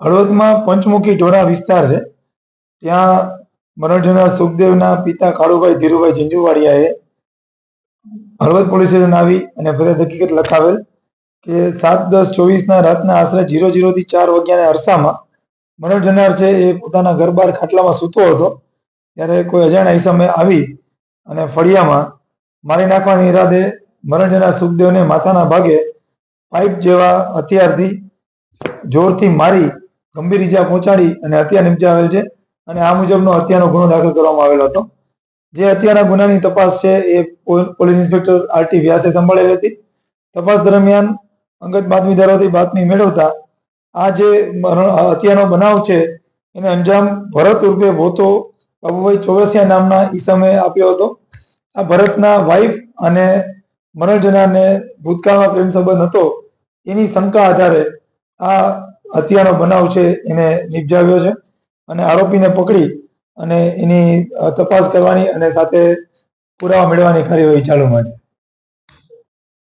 હળવદમાં પંચમુખી ઢોરા વિસ્તાર છે. ત્યાં મરણ જનાર સુખદેવના પિતા કાળુભાઈ ધીરુભાઈ ઝીંઝુવાડિયાએ હળવદ પોલીસ સ્ટેશન આવી અને ફરિયાદ હકીકત લખાવેલ કે સાત દસ ચોવીસના રાતના આશરે જીરો જીરોથી ચાર વાગ્યાના અરસામાં મરણ જનાર છે એ પોતાના ઘર બહાર ખાટલામાં સૂતો હતો. ત્યારે કોઈ અજાણ્યા ઈસમે આવી અને ફળિયામાં મારી નાખવાના ઈરાદે મરણ જનાર સુખદેવને માથાના ભાગે પાઇપ જેવા હથિયારથી જોરથી મારી ગંભીર ઈજા પહોંચાડી અને હત્યા નિપજાવેલ છે અને આ મુજબનો હત્યાનો ગુનો દાખલ કરવામાં આવેલો હતો. જે હત્યાના ગુનાની તપાસ છે એ પોલીસ ઇન્સ્પેક્ટર આરટી વ્યાસે સંભાળેલી હતી. તપાસ દરમિયાન અંગત બાતમીદારોથી બાતમી મેળવતા આ જે હત્યાનો બનાવ છે એને અંજામ ભરત ઉર્ફે ભોતો બાબુભાઈ ચોરસિયા નામના ઈસમે આપ્યો હતો. આ ભરતના વાઈફ અને મરણજનાને ભૂતકાળમાં પ્રેમ સંબંધ હતો. એની શંકા આધારે આ હત્યાનો બનાવ છે એને નિપજાવ્યો છે અને આરોપીને પકડી અને એની તપાસ કરવાની અને સાથે પુરાવા મેળવવાની કાર્યવાહી ચાલુમાં છે.